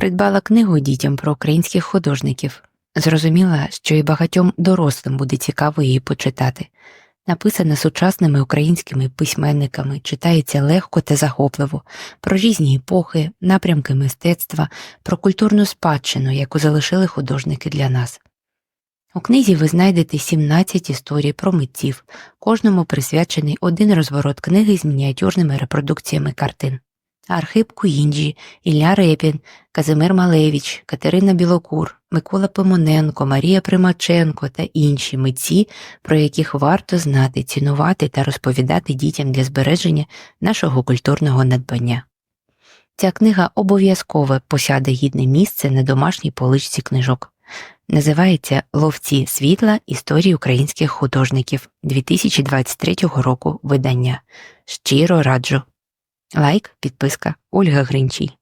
Придбала книгу дітям про українських художників. Зрозуміла, що і багатьом дорослим буде цікаво її почитати. Написана сучасними українськими письменниками, читається легко та захопливо, про різні епохи, напрямки мистецтва, про культурну спадщину, яку залишили художники для нас. У книзі ви знайдете 17 історій про митців, кожному присвячений один розворот книги з мініатюрними репродукціями картин. Архип Куінджі, Ілля Репін, Казимир Малевич, Катерина Білокур, Микола Пимоненко, Марія Примаченко та інші митці, про яких варто знати, цінувати та розповідати дітям для збереження нашого культурного надбання. Ця книга обов'язково посяде гідне місце на домашній поличці книжок. Називається Ловці світла історії українських художників 2023 року видання. Щиро раджу. Лайк, підписка, Ольга Гринчій.